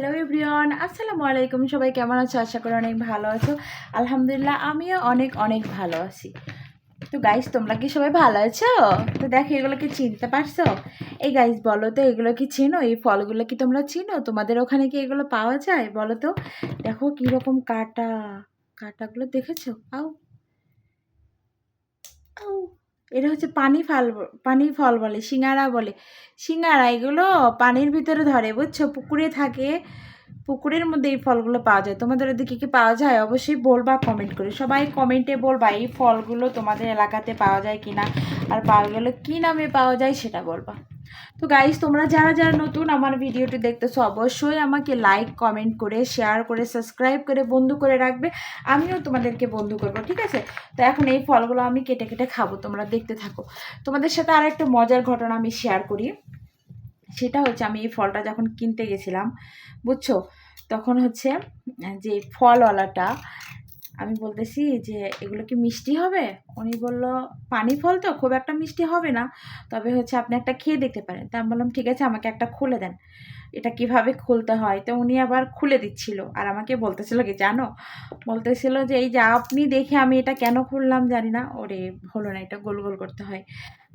Hello everyone আসসালামু আলাইকুম সবাই কেমন আছো? আশা করি অনেক ভালো আছো। আলহামদুলিল্লাহ, আমিও অনেক অনেক ভালো আছি। তো গাইস তোমরা কি সবাই ভালো আছো? তো দেখো, এগুলো কি চিনতে পারছ? এই গাইস বলো তো, এগুলো কি চিনো? এই ফলগুলো কি তোমরা চিনো? তোমাদের ওখানে কি এগুলো পাওয়া যায়? বলো তো। দেখো, কীরকম কাটা, কাটাগুলো দেখেছ? আও আউ। এটা হচ্ছে পানি ফল পানি ফল বলে, সিঙ্গারা বলে। সিঙ্গারা এগুলো পানির ভিতরে ধরে, বুঝছ? পুকুরে থাকে, পুকুরের মধ্যে এই ফলগুলো পাওয়া যায়। তোমাদের ওদিকে কি পাওয়া যায়? অবশ্যই বলবা কমেন্ট করে। সবাই কমেন্টে বলবা, এই ফলগুলো তোমাদের এলাকাতে পাওয়া যায় কি না আর পাওয়া গেলে কী নামে পাওয়া যায় সেটা বলবা। তো গাইস তোমরা যারা যারা নতুন আমার ভিডিওটি দেখতেছো, অবশ্যই আমাকে লাইক কমেন্ট করে শেয়ার করে সাবস্ক্রাইব করে, বন্ধু করে রাখবে। আমিও তোমাদেরকে বন্ধু করব, ঠিক আছে? তো এখন এই ফলগুলো আমি কেটে কেটে খাব, তোমরা দেখতে থাকো। তোমাদের সাথে আর একটা মজার ঘটনা আমি শেয়ার করি। সেটা হচ্ছে, আমি এই ফলটা যখন কিনতে গেছিলাম, বুঝছ? তখন হচ্ছে, যে ফলওয়ালাটা, আমি বলতেছি যে, এগুলো কি মিষ্টি হবে? উনি বলল, পানি ফল তো, খুব একটা মিষ্টি হবে না। তবে হচ্ছে আপনি একটা খেয়ে দেখতে পারেন। তা আমি বললাম, ঠিক আছে, আমাকে একটা খুলে দেন। এটা কীভাবে খুলতে হয়? তো উনি আবার খুলে দিচ্ছিল আর আমাকে বলতেছিল কি, জানো? বলতেছিল যে, এই যে আপনি দেখে আমি এটা কেন খুললাম জানি না। ওরে, হলো না, এটা গোল গোল করতে হয়।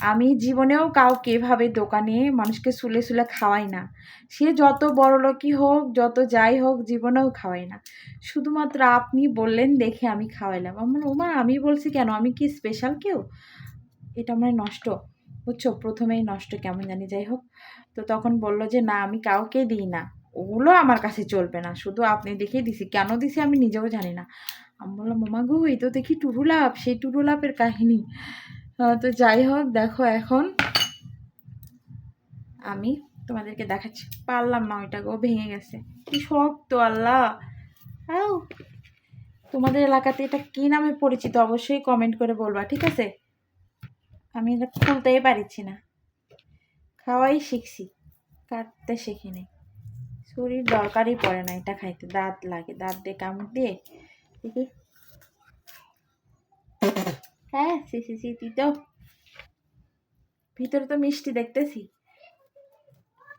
আমি জীবনেও কাউকে এভাবে দোকানে মানুষকে সুলে সুলে খাওয়াই না। সে যত বড় লোকই হোক, যত যাই হোক, জীবনেও খাওয়াই না। শুধুমাত্র আপনি বললেন, দেখে আমি খাওয়াইলাম। আমার ওমা, আমি বলছি কেন? আমি কি স্পেশাল কেউ? এটা মানে নষ্ট। বুঝছ? প্রথমেই নষ্ট কেমন জানি, যাই হোক। তো তখন বলল যে, না, আমি কাউকে দিই না। ওগুলো আমার কাছে চলবে না। শুধু আপনি দেখেই দিছি। কেন দিছি আমি নিজেও জানি না। আমি বললাম মোমা গো, এই তো দেখি টুরুলাপ সেই টুরুলাপের কাহিনী। তো যাই হোক, দেখো এখন আমি তোমাদেরকে দেখাচ্ছি। পারলাম না ওইটা গো, ভেঙে গেছে। কি শক্ত, আল্লাহ। আও তোমাদের এলাকাতে এটা কি নামে পরিচিত? অবশ্যই কমেন্ট করে বলবা, ঠিক আছে? আমি এটা খুলতেই পারিছি না। খাওয়াই শিখছি, কাটতে শিখিনি। শরীর দরকারই পড়ে না এটা খাইতে, দাঁত লাগে, দাঁত দিয়ে কামড় দিয়ে, দেখি। হ্যাঁ সি সি সি, তুই তো। ভিতরে তো মিষ্টি দেখতেছি।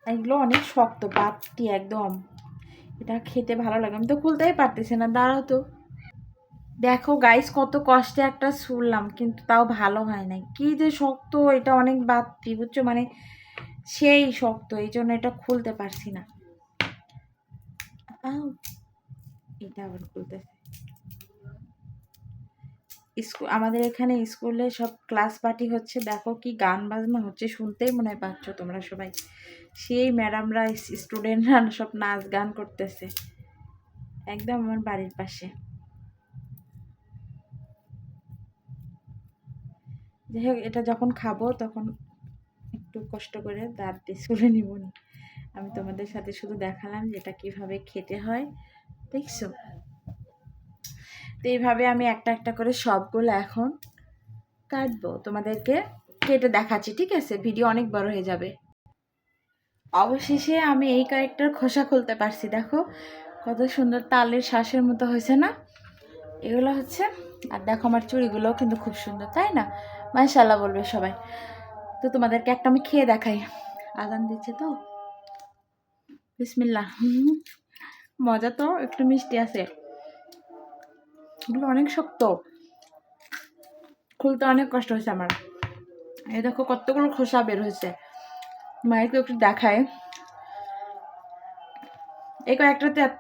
এগুলো অনেক শক্ত বাপটি একদম। এটা খেতে ভালো লাগে, আমি তো খুলতেই পারতেছি না, দাঁড়াও তো। দেখো গাইস কত কষ্টে একটা শুনলাম, কিন্তু তাও ভালো হয় নাই। কি যে শক্ত, এটা অনেক বাতি বুঝছ? মানে সেই শক্ত, এই জন্য এটা খুলতে পারছি না। এটা আবার স্কুল আমাদের এখানে স্কুলে সব ক্লাস পার্টি হচ্ছে, দেখো কি গান বাজনা হচ্ছে, শুনতেই মনে হয় পাচ্ছ তোমরা সবাই। সেই ম্যাডামরা স্টুডেন্টরা সব নাচ গান করতেছে। একদম আমার বাড়ির পাশে। যাই হোক এটা যখন খাব তখন একটু কষ্ট করে দাঁত দিয়ে চলে নিব। আমি তোমাদের সাথে শুধু দেখালাম যে এটা কীভাবে খেতে হয়, দেখছ? তো এইভাবে আমি একটা একটা করে সবগুলো এখন কাটবো। তোমাদেরকে কেটে দেখাচ্ছি, ঠিক আছে? ভিডিও অনেক বড় হয়ে যাবে। অবশেষে আমি এই কয়েকটার খোসা খুলতে পারছি, দেখো? কত সুন্দর তালের শ্বাসের মতো হয়েছে না? এগুলো হচ্ছে, আর দেখো আমার চুড়িগুলোও কিন্তু খুব সুন্দর, তাই না? মাশাল্লাহ বলবে সবাই। তো তোমাদেরকে একটা আমি খেয়ে দেখাই। আজান দিচ্ছে তো? বিসমিল্লা মজা তো, একটু মিষ্টি আছে। এগুলো অনেক শক্ত। খুলতে অনেক কষ্ট হয়েছে আমার। এই দেখো কতগুলো খোসা বের হয়েছে। মায়েরকে একটু দেখায়। এই কয়েকটাতে এত